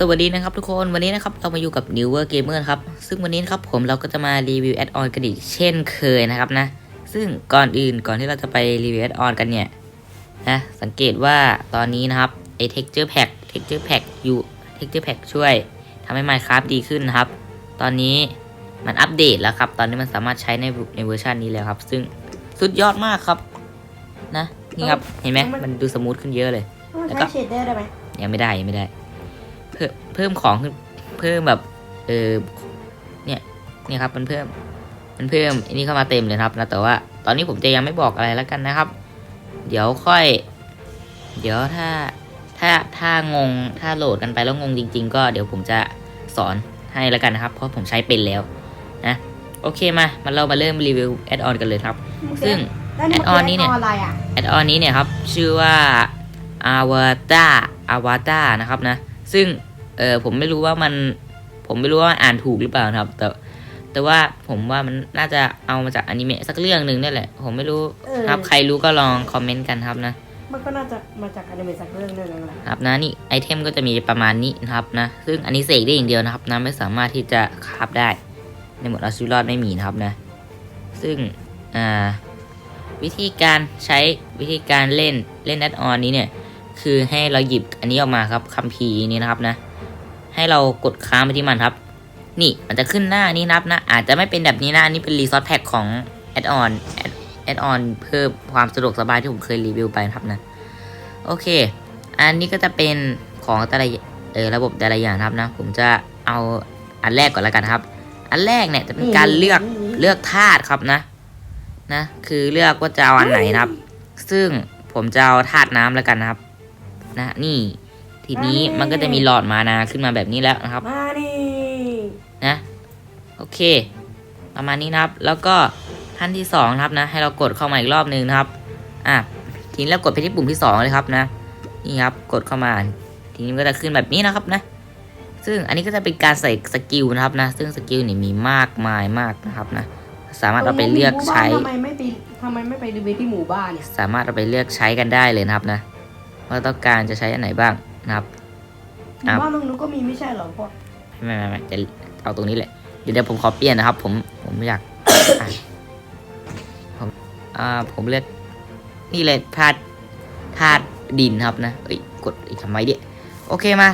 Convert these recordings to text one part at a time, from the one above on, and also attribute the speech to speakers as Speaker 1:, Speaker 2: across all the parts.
Speaker 1: สวัสดีนะครับทุกคนวันนี้นะครับเรามาอยู่กับ Newer Gamer ครับซึ่งวันนี้นะครับผมเราก็จะมารีวิวแอดออนกันอีกเช่นเคยนะครับนะ ซึ่งก่อนอื่นก่อนที่เราจะไปรีวิวแอดออนกันเนี่ยนะสังเกตว่าตอนนี้นะครับไอ texture pack texture pack อยู่ texture pack ช่วยทำให้ Minecraft ดีขึ้นนะครับ ตอนนี้มันอัปเดตแล้วครับ ตอนนี้มันสามารถใช้ในในเวอร์ชันนี้แล้วครับ ซึ่งสุดยอดมากครับนะนี่ครับเห็นไหมมันดูสมูทขึ้นเยอะเลย
Speaker 2: มัน
Speaker 1: แล้วก็
Speaker 2: ใช้เชดเดอร์ได้ไหม
Speaker 1: ยังไม่ได้ยังไม่ได้ เพิ่มเพิ่มของขึ้นเพิ่มแบบเออเนี่ยเนี่ยครับมันเพิ่มมันเพิ่มอันนี้เข้ามาเต็มเลยนะครับนะแต่ว่า ตอนนี้ผมจะยังไม่บอกอะไรแล้วกันนะครับ เดี๋ยวค่อย เดี๋ยวถ้าถ้าถ้างงถ้าโหลดกันไปแล้วงงจริง ๆ ก็เดี๋ยวผมจะสอนให้แล้วกันนะครับ เพราะผมใช้เป็นแล้วนะโอเคมามาเรามาเริ่มรีวิวแอดออนกันเลยครับ ซึ่ง
Speaker 2: แล้วมั
Speaker 1: add-on นี้เนี่ย
Speaker 2: add-on อะไรอะ
Speaker 1: แอดออนนี้เนี่ยครับ ชื่อว่า Avatar Avatar นะครับนะ ซึ่ง เออผมไม่รู้ว่ามัน ผมไม่รู้ว่าอ่านถูกหรือเปล่านะครับ แต่ แต่ว่าผมว่ามันน่าจะเอามาจากอนิเมะสักเรื่องหนึ่งนี่แหละ ผมไม่รู้
Speaker 2: เออ
Speaker 1: ครับใครรู้ก็ลองคอมเมนต์กันครับนะ
Speaker 2: มันก็น่าจะมาจากอนิเมะสักเรื่องหนึงนั่นแหละ
Speaker 1: ครับนะนี่ไอเทมก็จะมีประมาณนี้นะครับนะซึ่งอันนี้เสกได้อย่างเดียวนะครับนะไม่สามารถที่จะคราฟได้ ในหมวดเอาชีวิตรอดไม่มีนะครับนะซึ่งอ่าวิธีการใช้วิธีการเล่นเล่นแอดออนนี้เนี่ยคือให้เราหยิบอันนี้ออกมาครับคัมภีร์นี้นะครับนะ ให้เรากดค้างไปที่มันครับ นี่มันจะขึ้นหน้านี้นับนะ อาจจะไม่เป็นแบบนี้นะอันนี้เป็นรีซอสแพ็กของแอดออนแอดออนเพิ่มความสะดวกสบายที่ผมเคยรีวิวไปนะครับนะ โอเค อันนี้ก็จะเป็นของแต่ละเออระบบแต่ละอย่างครับนะ ผมจะเอาอันแรกก่อนแล้วกันครับ อันแรกเนี่ยจะเป็นการเลือกเลือกธาตุครับนะ นะ คือเลือกว่าจะเอาอันไหนนะครับ ซึ่งผมจะเอาธาตุน้ำแล้วกันนะครับ นะนี่ ทีนี้มันก็จะมีหลอดมานาขึ้นมาแบบนี้แล้วนะครับ
Speaker 2: มานี่
Speaker 1: นะ โอเค ประมาณนี้นะครับ แล้วก็ท่านที่สองนะครับนะ ให้เรากดเข้ามาอีกรอบหนึ่งนะครับ อะ ทีนี้เรากดไปที่ปุ่มที่สองเลยครับนะ นี่ครับ กดเข้ามา ทีนี้มันก็จะขึ้นแบบนี้นะครับนะ ซึ่งอันนี้ก็จะเป็นการใส่สกิลนะครับนะ ซึ่งสกิลนี่มีมากมายมากนะครับนะ สามารถเอาไปเลือกใช้
Speaker 2: ทำไมไม่ไปทำไมไม่ไปดูเบที่หมู่บ้านเนี่ย
Speaker 1: สามารถเอาไปเลือกใช้กันได้เลยนะครับนะ ว่าต้องการจะใช้อันไหนบ้าง นะครับ
Speaker 2: หมู่บ้านตรงนู้นก็มีไม่ใช่เหรอพวก
Speaker 1: ไม่ไม่ไม่จะเอาตรงนี้แหละ เดี๋ยวเดี๋ยวผมขอเปลี่ยนนะครับ ผมผมอยาก อะผมอ่าผมเลือกนี่เลยธาตุธาตุดินครับนะเอ้ยกดอีกทำไมเดียโอเคมา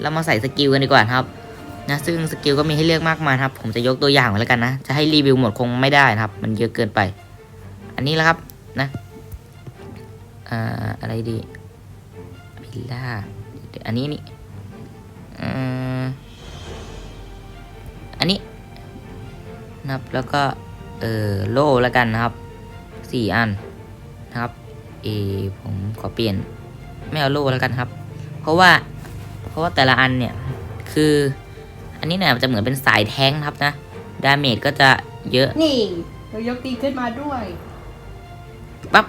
Speaker 1: เรามาใส่สกิลกันดีกว่าครับ นะซึ่งสกิลก็มีให้เลือกมากมายครับ ผมจะยกตัวอย่างมาแล้วกันนะ จะให้รีวิวหมดคงไม่ได้นะครับ มันเยอะเกินไป อันนี้แล้วครับนะอ่าอะไรดีพิลล่า อันนี้นี่อืมอันนี้นะครับ แล้วก็เออโล่แล้วกันนะครับสี่อันนะครับเออผมขอเปลี่ยนไม่เอาโล่แล้วกันครับ เพราะว่าเพราะว่าแต่ละอันเนี่ยคืออันนี้เนี่ยจะเหมือนเป็นสายแท้งนะครับนะดาเมจก็จะเยอะ
Speaker 2: นี่เรายกตีขึ้นมาด้วย
Speaker 1: ปั๊บ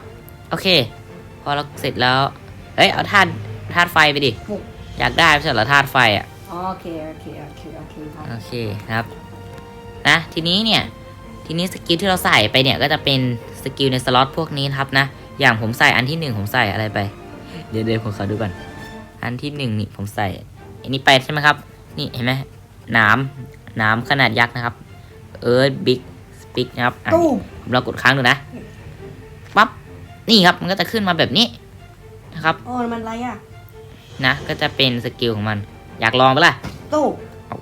Speaker 1: โอเค พอเราเสร็จแล้วเอ้ยเอาธาตุ ธาตุไฟไปดิ
Speaker 2: หก
Speaker 1: อยากได้ไม่ใช่เหรอธาตุไฟอะ
Speaker 2: อ๋อโอเคโอเคโอเคโอเคครับ
Speaker 1: โอเคนะครับนะทีนี้เนี่ยทีนี้สกิลที่เราใส่ไปเนี่ยก็จะเป็นสกิลในสล็อตพวกนี้นะครับนะอย่างผมใส่อันที่หนึ่งผมใส่อะไรไป เดี๋ยวเดี๋ยวผมขอดูก่อนอันที่หนึ่งนี่ผมใส่อันนี้ไปใช่ไหมครับ นี่เห็นไหมหน้ำหน้ำขนาดยักษ์นะครับเอิร์ธบิ๊กสปิกนะครับอะ
Speaker 2: ตู้ม
Speaker 1: ผมเรากดค้างดูนะปั๊บนี่ครับมันก็จะขึ้นมาแบบนี้นะครับ
Speaker 2: โอ้มันอะไรอะ
Speaker 1: นะ ก็จะเป็นสกิลของมัน อยากลองปะล่ะ
Speaker 2: ตู้ม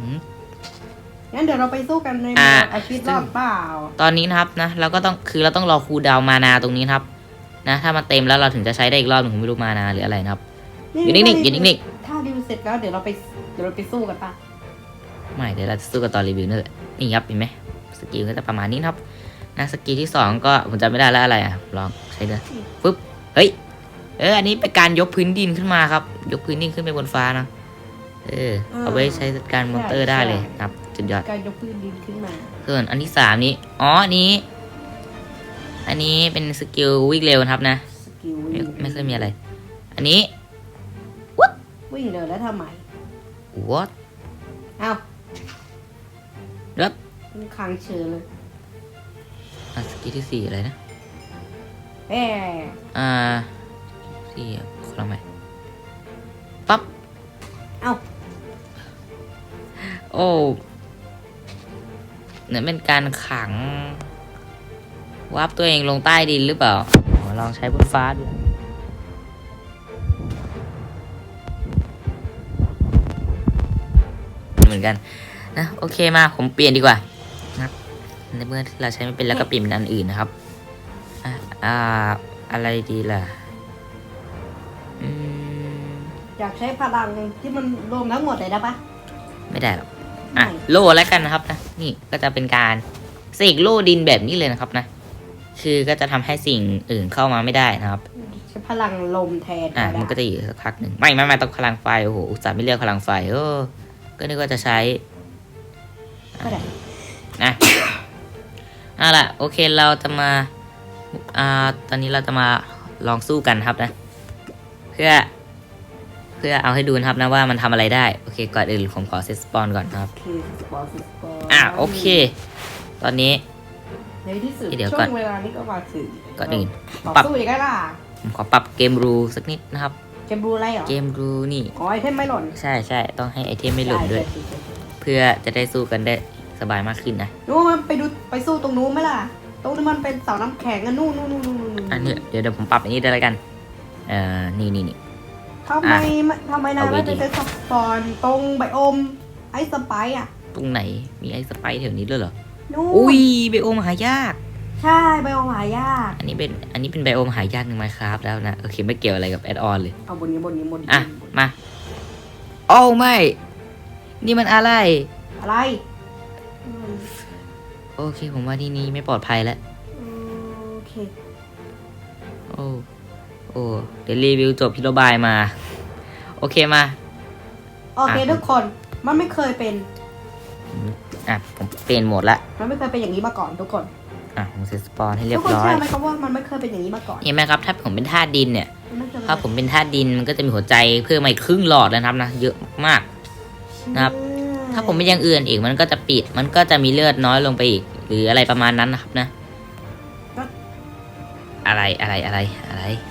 Speaker 1: อืม
Speaker 2: งั้นเดี๋ยวเราไปสู้กันใน
Speaker 1: อ่า
Speaker 2: อาชีพรอดเปล่า
Speaker 1: ตอนนี้นะครับนะเราก็ต้องคือเราต้องรอคูลดาวน์มานาตรงนี้นะครับ นะ ถ้ามันเต็มแล้วเราถึงจะใช้ได้อีกรอบหนึ่งผมไม่รู้มานาหรืออะไรนะครับอยู่นิ่งๆอยู่นิ่ง
Speaker 2: ถ้าดิวเสร็จแล้วเดี๋ยวเราไปเดี๋ยวเราไปสู้กันป่ะ
Speaker 1: ๆไม่เดี๋ยวเราจะสู้กันตอนรีวิวนั่นแหละนี่ครับเห็นไหมสกิลก็จะประมาณนี้นะครับนะสกิลที่สองก็ผมจำไม่ได้แล้วอะไรอะลองใช้ดูปึ๊บเฮ้ย เอออันนี้เป็นการยกพื้นดินขึ้นมาครับ ยกพื้นดินขึ้นไปบนฟ้านะเออ เอาไว้ใช้จัดการมอนเตอร์ได้เลยครับสุดยอด
Speaker 2: การยกพื้นดินขึ้นมา
Speaker 1: ส่วนอันที่สามนี้อ๋ออันนี้ อันนี้เป็นสกิลวิ่งเร็วนะครับนะ
Speaker 2: สกิล
Speaker 1: ไม่
Speaker 2: วิ่ง
Speaker 1: ไม่เคยมีอะไร อันนี้
Speaker 2: วิ่งเร็วแล้วทำไม
Speaker 1: what
Speaker 2: เอ้า
Speaker 1: แล้ว
Speaker 2: มันค้างเชิญเลย
Speaker 1: อะสกิลที่สี่อะไรนะ
Speaker 2: แหม
Speaker 1: อ่า สี่อะขอลองใหม่ปั๊บ
Speaker 2: เอ้า
Speaker 1: โอ้เนี่ยเป็นการขังวาร์ปตัวเองลงใต้ดินหรือเปล่าขอลองใช้บนฟ้าดูเหมือนกันนะโอเคมาผมเปลี่ยนดีกว่านะครับในเมื่อเราใช้ไม่เป็นแล้วก็เปลี่ยนเป็นอันอื่นนะครับอะอ่าอะไรดีล่ะ
Speaker 2: อยากใช้พลังที่มันรวมทั้งหมดเลยได้ปะ
Speaker 1: ไม่ได้หรอกอะ
Speaker 2: ไม่
Speaker 1: โล่แล้วกันนะครับนะนี่ก็จะเป็นการเสกโล่ดินแบบนี้เลยนะครับนะ คือก็จะทำให้สิ่งอื่นเข้ามาไม่ได้นะครับ
Speaker 2: ใช้พลังลมแทน
Speaker 1: อะ
Speaker 2: ก็ได้
Speaker 1: มันก็จะอยู่สักพักหนึ่งไม่ไม่ไม่ต้องพลังไฟโอ้โหอุตส่าห์ไม่เลือกพลังไฟเออก็นึกว่าจะใช้
Speaker 2: ก็ได้
Speaker 1: นะเอาล่ะโอเคเราจะมาอ่าตอนนี้เราจะมาลองสู้กันครับนะ เพื่อ เพื่อเอาให้ดูนะครับนะว่ามันทำอะไรได้ โอเค ก่อนอื่นผมขอเซตสปอนก่อนนะครับ
Speaker 2: โอเคสปอร์ตสปอร์ต
Speaker 1: อะโอเค ตอนนี้
Speaker 2: ในที่สุด
Speaker 1: เดี๋ยว
Speaker 2: ช่
Speaker 1: ก่
Speaker 2: ว
Speaker 1: อน
Speaker 2: งเวลานี้ก็มาถึง
Speaker 1: ก่อนอื่น
Speaker 2: ต่อ
Speaker 1: ปรับ
Speaker 2: สู้อีกแล้วล่ะ
Speaker 1: ผมขอปรับเกมรูสักนิดนะครับ
Speaker 2: เกมบลูอะไรเหรอ
Speaker 1: เกมรูนี่
Speaker 2: อ๋อไอเทมไม่หล่น
Speaker 1: ใช่ใช่ต้องให้ไอเทมไม่หล่นด้วย
Speaker 2: ใช่ใช่ใช่
Speaker 1: เพื่อจะได้สู้กันได้สบายมากขึ้นนะ
Speaker 2: นู้นมันไปดูไปสู้ตรงนู้นไหมล่ะ ตรงนี้นมันเป็นเสาน้ำแข็งอะนู่นนู่นนู่นนู่นนู่น
Speaker 1: อันนี้เดี๋ยวเดี๋ยวผมปรับอันนี้ได้แล้วกัน เอ่อ นี่นี่นี่
Speaker 2: ทำไมไม่ทำไมนาย
Speaker 1: เอาไว้
Speaker 2: ไม่
Speaker 1: ดี
Speaker 2: ไปสปอนตรงไบโอม ไอสไปร์อะ
Speaker 1: ตรงไหนมีไอ้สไปร์แถวนี้ด้วยเหรอ
Speaker 2: นู่น
Speaker 1: อุ้ยไบโอมหายาก
Speaker 2: ใช่ไบโอมหายาก
Speaker 1: อันนี้เป็นอันนี้เป็นไบโอมหายากหนึ่งไมครับแล้วนะโอเคไม่เกี่ยวอะไรกับแอดออนเลย
Speaker 2: เอาบนนี้บนนี้บนนี้
Speaker 1: อะมาโอ้ไม่ นี่มันอะไร
Speaker 2: อะไรอืม
Speaker 1: โอเคผมว่าที่นี่ไม่ปลอดภัยแล้ว
Speaker 2: โอเค
Speaker 1: โอ้ โอ้เดี๋ยวรีวิวจบพิโรบายมา โอเคมา
Speaker 2: โอเค
Speaker 1: อะ
Speaker 2: ทุกคนมันไม่เคยเป็น
Speaker 1: อะผมเปลี่ยนโหมดละ
Speaker 2: มันไม่เคยเป็นอย่างนี้มาก่อนทุกคน
Speaker 1: อะผมเซตสปอนให้เรีย
Speaker 2: ทุ
Speaker 1: บ
Speaker 2: กคน
Speaker 1: ร้อ
Speaker 2: เชื่
Speaker 1: ย
Speaker 2: อไหมครับว่ามันไม่เคยเป็นอย่างนี้มาก่อน
Speaker 1: เห็นไหมครับ ถ้าผมเป็นธาตุดินเนี่ย
Speaker 2: มันไม่เคย
Speaker 1: ถ้าผมเป็นธาตุดินมันก็จะมีหัวใจเพิ่มมาอีกครึ่งหลอดแล้วนะครับนะเยอะมาก นะครับ ถ้าผมเป็นอย่างอื่นอีกมันก็จะปิด มันก็จะมีเลือดน้อยลงไปอีก หรืออะไรประมาณนั้นนะครับนะ อะไรอะไรอะไรอะไร
Speaker 2: จัด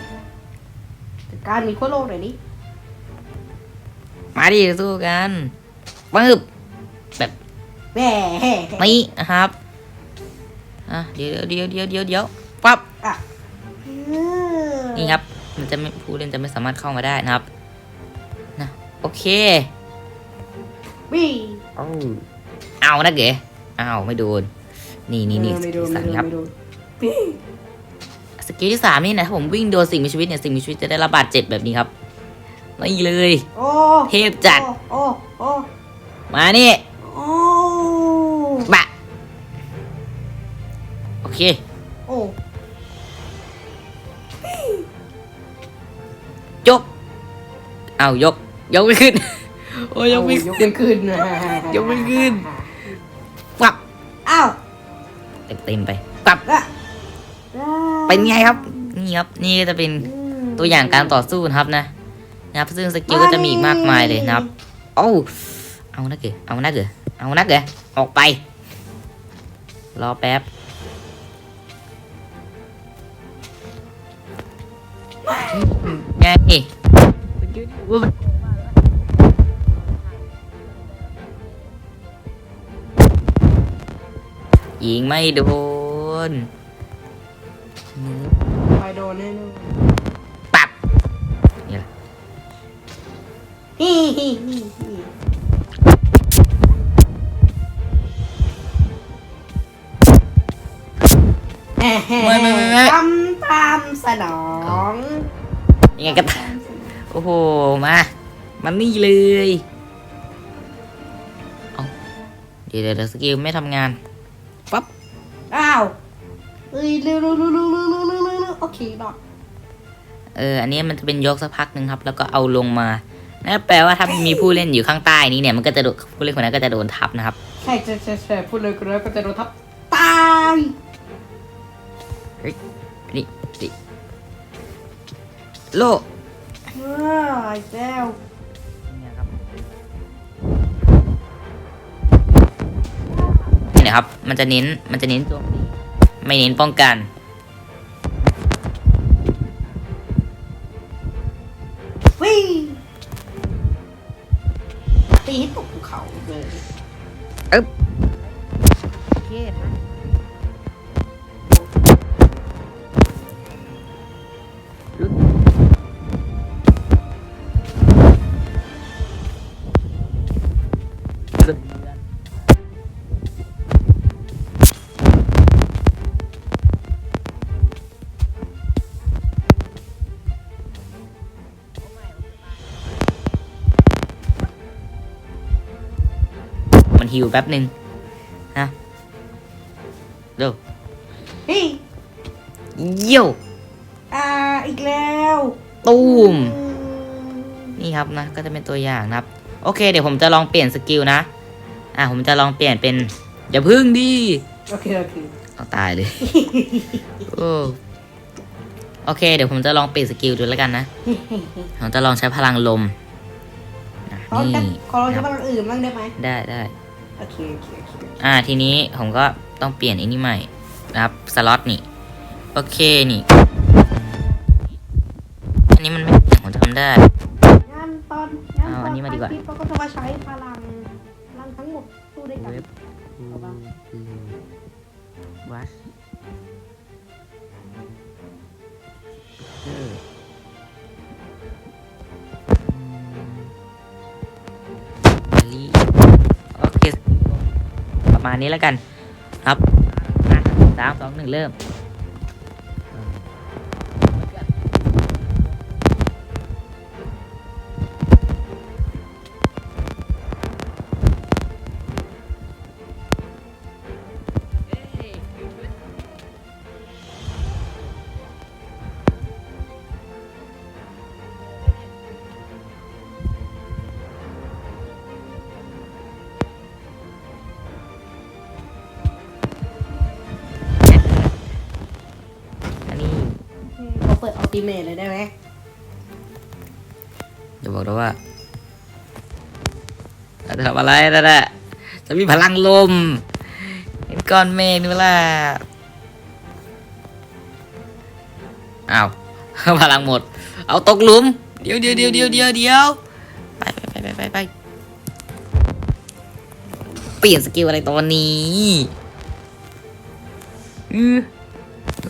Speaker 2: การมีขั้วโลกหน่อยดิ
Speaker 1: มาดิสู้กันปึ๊บ
Speaker 2: แหม่แห่
Speaker 1: นี่นะครับอะเดี๋ยวเดี๋ยวเดี๋ยวเดี๋ยวเดี๋ยวปั๊บ
Speaker 2: อะ
Speaker 1: นี่ครับ มันจะไม่ผู้เล่นจะไม่สามารถเข้ามาได้นะครับนะโอเค
Speaker 2: วิ่ง
Speaker 1: เอาเอานะเก๋เอาไม่โดน นี่นี่นี่
Speaker 2: เออไม่โดน
Speaker 1: ส
Speaker 2: ไม่า
Speaker 1: ม
Speaker 2: โดน
Speaker 1: ครับ
Speaker 2: ไม่โดนวิ่ง
Speaker 1: สกิลที่สามนี่นะถ้าผมวิ่งโดนสิ่งมีชีวิตเนี่ยสิ่งมีชีวิตจะได้รับบาดเจ็บแบบนี้ครับไม่เลย
Speaker 2: โอ้
Speaker 1: เทพจัด
Speaker 2: โอ้โอ้
Speaker 1: มานี่
Speaker 2: โอ้
Speaker 1: บะโอเค
Speaker 2: โอ้
Speaker 1: ยก เอายก ยกไม่ขึ้น โอ้ยยกไม่
Speaker 2: ยก
Speaker 1: ขึ้น
Speaker 2: ไม่ขึ้น
Speaker 1: ยกไม่ขึ้นปับ
Speaker 2: อ้าว
Speaker 1: เต็มเต็มๆไปปับ
Speaker 2: อะ
Speaker 1: เป็นไงครับ นี่ครับ นี่ก็จะเป็นตัวอย่างการต่อสู้นะครับนะ นะครับ ซึ่งสกิลก็จะมีอีกมากมายเลยนะครับ โอ้าเอานะเก๋เอานะเก๋เอานะเก๋ออกไป รอแป๊บไงยิงไม่โดน
Speaker 2: ไปโดนแน่นอน
Speaker 1: ปับนี่แหละ
Speaker 2: ฮิฮิฮิฮิแห่แห่
Speaker 1: ไม่ไม่ไม่ไม่
Speaker 2: ทำตามสนอง
Speaker 1: ยังไงก็ตามโอ้โห มามันนี่เลย เอาเดี๋ยวเดี๋ยวเดี๋ยวสกิลไม่ทำงานปั๊บ
Speaker 2: อ้าว เอ้ยเร็วเร็วเร็วเร็วเร็วเร็วเร็วเร็วเร็วโอเคดอก
Speaker 1: เอออันนี้มันจะเป็นยกสักพักหนึ่งครับ แล้วก็เอาลงมานั่นแปลว่าถ้ามีผู้เล่นอยู่ข้างใต้นี้เนี่ยมันก็จะโดนผู้เล่นคนนั้นก็จะโดนทับนะครับ
Speaker 2: ใช่ใช่ใช่ใช่พูดเลยก็เลยก็จะโดนทับตาย
Speaker 1: นี่นี่โล
Speaker 2: ว้ายแจ้ว
Speaker 1: เนี่ยครับนี่นะครับ มันจะเน้นมันจะเน้นโจมตี ไม่เน้นป้องกัน
Speaker 2: วิ่งตีตกภูเขาเลย
Speaker 1: อึ๊บ ฮิวแป๊บหนึ่งนะเร็ว
Speaker 2: เฮ้ย
Speaker 1: เยี่ยว
Speaker 2: อ่าอีกแล้ว
Speaker 1: ตูม
Speaker 2: อืม
Speaker 1: นี่ครับนะก็จะเป็นตัวอย่างนะครับ โอเค เดี๋ยวผมจะลองเปลี่ยนสกิลนะ อะผมจะลองเปลี่ยนเป็นอย่าพึ่งดิ
Speaker 2: โอเคโอเค
Speaker 1: เอาตายเลยโอ้โอเค เดี๋ยวผมจะลองเปลี่ยนสกิลดูแล้วกันนะผมจะลองใช้พลังลมอะ
Speaker 2: ขอจะ
Speaker 1: นี่
Speaker 2: ขอลองใช้พลังอื่นบ้างได้ไหม
Speaker 1: ได้ได้
Speaker 2: โอเคโอเคโอเค
Speaker 1: อ่าทีนี้ผมก็ต้องเปลี่ยนไอ้นี่ใหม่นะครับสล็อตนี่โอเคนี่อันนี้มันไม่ผมทำได้
Speaker 2: งานตอนงาน
Speaker 1: เอา
Speaker 2: ต
Speaker 1: อั
Speaker 2: อนน
Speaker 1: นี้มาดีกว่า
Speaker 2: ท้ยคลิปเราก็จะมาใช้พลังพลังทั้งหมดสู้ด้วยกัน
Speaker 1: เว็บ
Speaker 2: เอาปะ
Speaker 1: วัชเออลี มาณนี้แล้วกันครับสามสองหนึ่งเริ่ม
Speaker 2: เราเปิดอัลติเมทเลยได้ไหม
Speaker 1: จะบอกแล้วว่าจะทำอะไรนั่นแหละจะมีพลังลมเห็นก้อนเมฆนี่เวล่ะอ้าวพลังหมด เอาตกหลุม เดี๋ยวเดี๋ยวเดี๋ยวเดี๋ยวเดี๋ยวเดี๋ยวไปไปไปไปไปไปเปลี่ยนสกิลอะไรตอนนี้อือ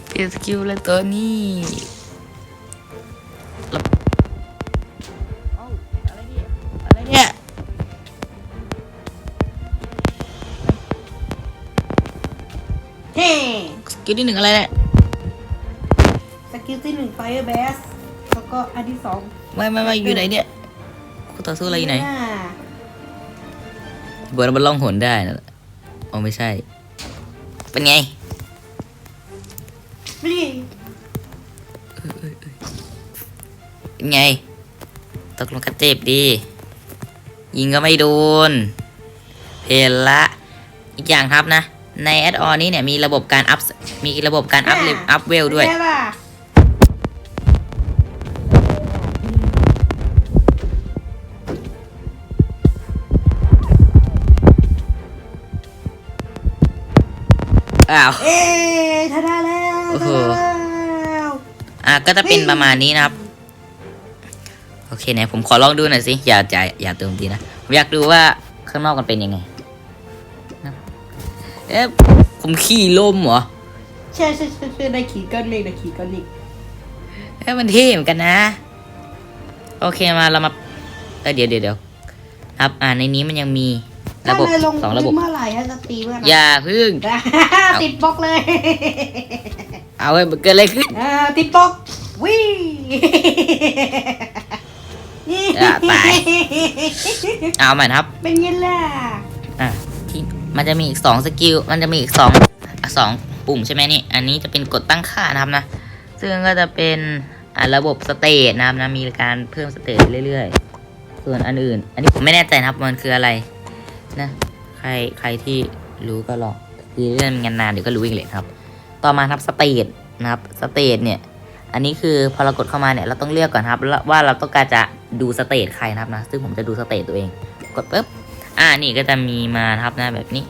Speaker 1: เปลี่ยนสกิลอะไรตอนนี้ กิลที่หนึ่งอะไรเนี่ย
Speaker 2: สกิลที่หนึ่งไฟเบสแล้วก็อันที่สอง
Speaker 1: ไม่ไม่ไม่อยู่ไหนเนี่ยคู่ต่อสู้อะไรอยู่ไหนาเบิร์นมันล่องหนได้นะอ๋อไม่ใช่ เป็นไง
Speaker 2: นี่
Speaker 1: เป็นไง ตกลงกระเจ็บดี ยิงก็ไม่โดน เพลละ อีกอย่างครับนะ ในแอดออนนี้เนี่ยมีระบบการอัพ มีระบบการอัพเลอัพเวลด้วย
Speaker 2: เป็นไงล่ะ
Speaker 1: อ้าว
Speaker 2: เอ๊ะชนะแล้ว
Speaker 1: โอ้
Speaker 2: ช
Speaker 1: โห
Speaker 2: นะแล้ว
Speaker 1: อะก็จะเป็นประมาณนี้นะครับ โอเคเนี่ยผมขอลองดูหน่อยสิ อย่าอย่าอย่าเติมทีนะ ผมอยากดูว่าข้างนอกมันเป็นยังไงนะเอ๊ะผมขี่ลมเหรอ
Speaker 2: ใช่ใช่ใช่ใช่ได้ขี่ก้อนเมฆได้ขี่ก้อนเมฆ
Speaker 1: เอ้ยมันเท่เหมือนกันนะ โอเคมาเรามาเอ้ยเดี๋ยวเดี๋ยวเดี๋ยวครับอ่าในนี้มันยังมีระบบ
Speaker 2: ถ้านายลง
Speaker 1: สองระบบ
Speaker 2: เมื่อไหร่ฮะจะตีเมื่อไหร่
Speaker 1: อย่าพึ่ง
Speaker 2: ติดบล็อกเลย
Speaker 1: เอาเว้ยมันเกิดอะไรขึ้น
Speaker 2: อ่าติดบล็อกวิ่ง
Speaker 1: อ่าตายเอาใหม่นะครับ
Speaker 2: เป็นไงล่ะ
Speaker 1: อะที่มันจะมีอีกสองสกิล มันจะมีอีกสองอะสอง ปุ่มใช่ไหมนี่ อันนี้จะเป็นกดตั้งค่านะครับนะ ซึ่งก็จะเป็นะระบบสเตตนะครับนะ มีการเพิ่มสเตตเรื่อยๆ ส่วนอันอื่น อันนี้ผมไม่แน่ใจนะครับมันคืออะไรนะ ใครใครที่รู้ก็ลองเรื่องงานนานเดี๋ยวก็รู้เองเลยครับ ต่อมาครับสเตตนะครับสเตตเนี่ย อันนี้คือพอเรากดเข้ามาเนี่ยเราต้องเลือกก่อนครับว่าเราต้องการจะดูสเตตใครนะครับนะ ซึ่งผมจะดูสเตตตัวเอง กดปุ๊บ อ่านี่ก็จะมีมานะครับนะแบบนี้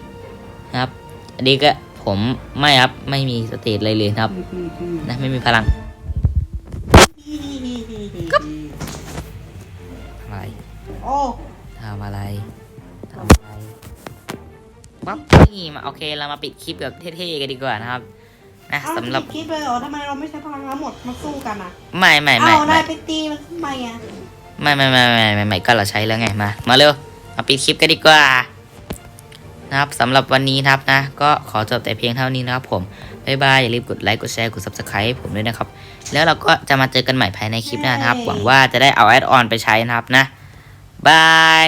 Speaker 1: นะครับ อันนี้ก็ ผมไม่ครับไม่มีสเตตอะไรเลยนะครับ นะไม่มีพลังอะไร
Speaker 2: โอ้
Speaker 1: ทำอะไรทำอะไรปั๊บนี่มาโอเคเรามาปิดคลิปแบบเท่ๆกันดีกว่านะครับนะ
Speaker 2: เอ้า
Speaker 1: สำหรับ
Speaker 2: คิดเลยเหรอทำไมเราไม่ใช้พลังทั้งหมดมาสู้กันอะ
Speaker 1: ไม่ไม่ไม่
Speaker 2: เอา
Speaker 1: ไม่
Speaker 2: นายไปตีมันทำไมอะ
Speaker 1: ไม่ไม่ไม่ไม่ไม่ไม่ก็เราใช้แล้วไงมามาเร็วมาปิดคลิปกันดีกว่า นะครับสำหรับวันนี้นะครับนะ ก็ขอจบแต่เพียงเท่านี้นะครับผมบ๊ายบายอย่าลืมกดไลค์กดแชร์กด subscribe ให้ผมด้วยนะครับ แล้วเราก็จะมาเจอกันใหม่ภายในคลิปหน้านะครับ หวังว่าจะได้เอาแอดออนไปใช้นะครับนะบาย